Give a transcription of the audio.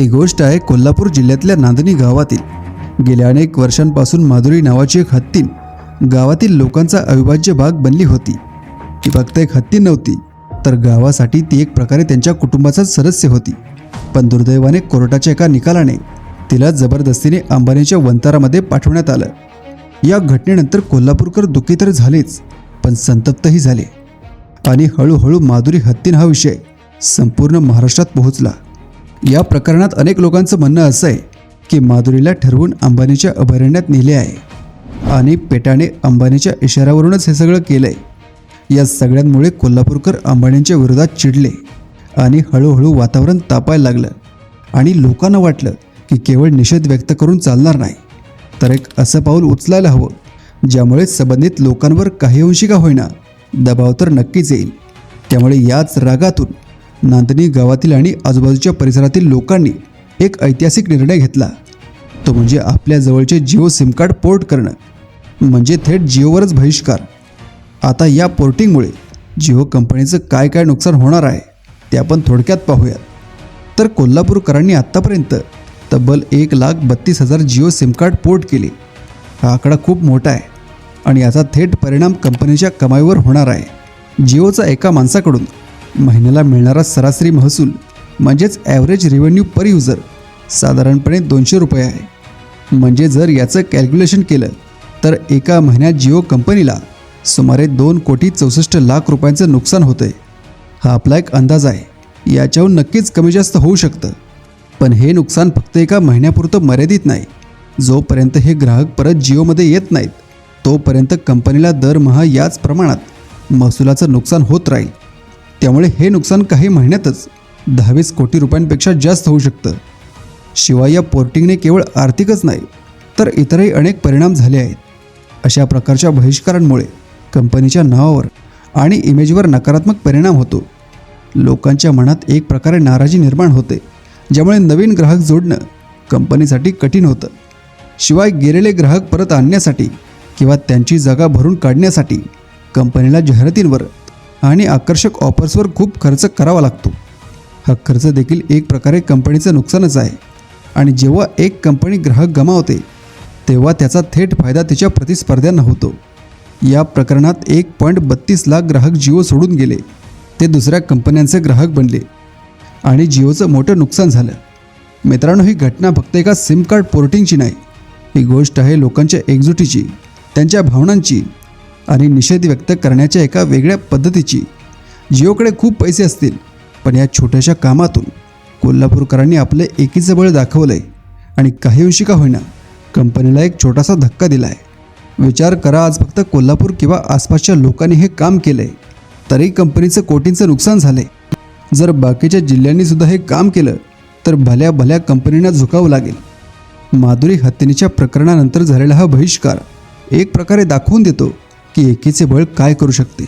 ही गोष्ट आहे कोल्हापूर जिल्ह्यातल्या नांदणी गावातील. गेल्या अनेक वर्षांपासून माधुरी नावाची एक हत्तीन गावातील लोकांचा अविभाज्य भाग बनली होती. ती फक्त एक हत्ती नव्हती तर गावासाठी ती एक प्रकारे त्यांच्या कुटुंबाचाच सदस्य होती. पण दुर्दैवाने कोर्टाच्या एका निकालाने तिला जबरदस्तीने अंबानीच्या वंतारामध्ये पाठवण्यात आलं. या घटनेनंतर कोल्हापूरकर दुःखी तर झालेच पण संतप्तही झाले. आणि हळूहळू माधुरी हत्तीन हा विषय संपूर्ण महाराष्ट्रात पोहोचला. या प्रकरणात अनेक लोकांचं म्हणणं असं आहे की माधुरीला ठरवून अंबानीच्या अभयारण्यात नेले आहे. आणि पेटाने अंबानीच्या इशाऱ्यावरूनच हे सगळं केलंय. या सगळ्यांमुळे कोल्हापूरकर अंबानींच्या विरोधात चिडले आणि हळूहळू वातावरण तापायला लागलं. आणि लोकांना वाटलं की केवळ निषेध व्यक्त करून चालणार नाही तर एक असं पाऊल उचलायला हवं ज्यामुळे संबंधित लोकांवर काही अंशी का होईना दबाव तर नक्कीच येईल. त्यामुळे याच रागातून नांदणी गावातील आणि आजूबाजूच्या परिसरातील लोकांनी एक ऐतिहासिक निर्णय घेतला. तो म्हणजे आपल्या जवळचे जिओ सिम कार्ड पोर्ट करणं. म्हणजे थेट जिओवरच बहिष्कार. आता या पोर्टिंगमुळे जिओ कंपनीचं काय काय नुकसान होणार आहे ते आपण थोडक्यात पाहूयात. तर कोल्हापूरकरांनी आत्तापर्यंत तब्बल एक लाख बत्तीस हजार जिओ सिम कार्ड पोर्ट केले. हा आकडा खूप मोठा आहे आणि याचा थेट परिणाम कंपनीच्या कमाईवर होणार आहे. जिओचा एका माणसाकडून महिन्याला मिळणारा सरासरी महसूल म्हणजेच ॲव्हरेज रेव्हेन्यू पर युजर साधारणपणे दोनशे रुपये आहे. म्हणजे जर याचं कॅल्क्युलेशन केलं तर एका महिन्यात जिओ कंपनीला सुमारे दोन कोटी चौसष्ट लाख रुपयांचं नुकसान होतंय. हा आपला एक अंदाज आहे. याच्याहून नक्कीच कमी जास्त होऊ शकतं. पण हे नुकसान फक्त एका महिन्यापुरतं मर्यादित नाही. जोपर्यंत हे ग्राहक परत जिओमध्ये येत नाहीत तोपर्यंत कंपनीला दरमहा याच प्रमाणात महसुलाचं नुकसान होत राहील. त्यामुळे हे नुकसान काही महिन्यातच दहावीस कोटी रुपयांपेक्षा जास्त होऊ शकतं. शिवाय या पोर्टिंगने केवळ आर्थिकच नाही तर इतरही अनेक परिणाम झाले आहेत. अशा प्रकारच्या बहिष्कारांमुळे कंपनीच्या नावावर आणि इमेजवर नकारात्मक परिणाम होतो. लोकांच्या मनात एक प्रकारे नाराजी निर्माण होते ज्यामुळे नवीन ग्राहक जोडणं कंपनीसाठी कठीण होतं. शिवाय गेलेले ग्राहक परत आणण्यासाठी किंवा त्यांची जागा भरून काढण्यासाठी कंपनीला जाहिरातींवर आणि आकर्षक ऑफर्सवर खूप खर्च करावा लागतो. हा खर्च देखील एक प्रकारे कंपनीचं नुकसानच आहे. आणि जेव्हा एक कंपनी ग्राहक गमावते तेव्हा त्याचा थेट फायदा तिच्या प्रतिस्पर्ध्यांना होतो या प्रकरणात एक पॉईंट बत्तीस लाख ग्राहक जिओ सोडून गेले. ते दुसऱ्या कंपन्यांचे ग्राहक बनले. आणि जिओचं मोठं नुकसान झालं. मित्रांनो ही घटना फक्त एका सिम कार्ड पोर्टिंगची नाही. ही गोष्ट आहे लोकांच्या एकजुटीची त्यांच्या भावनांची. आणि निषेध व्यक्त करण्याच्या एका वेगळ्या पद्धतीची. जिओकडे खूप पैसे असतील पण या छोट्याशा कामातून कोल्हापूरकरांनी आपले एकीचं बळ दाखवलं आहे आणि काही अंशी का होईना कंपनीला एक छोटासा धक्का दिला आहे विचार करा आज फक्त कोल्हापूर किंवा आसपासच्या लोकांनी हे काम केलं आहे तरी कंपनीचं कोटींचं नुकसान झालंय. जर बाकीच्या जिल्ह्यांनी सुद्धा हे काम केलं तर भल्या भल्या कंपनींना झुकावं लागेल. माधुरी हत्तीनीच्या प्रकरणानंतर झालेला हा बहिष्कार एक प्रकारे दाखवून देतो की एकीचे बळ काय करू शकते?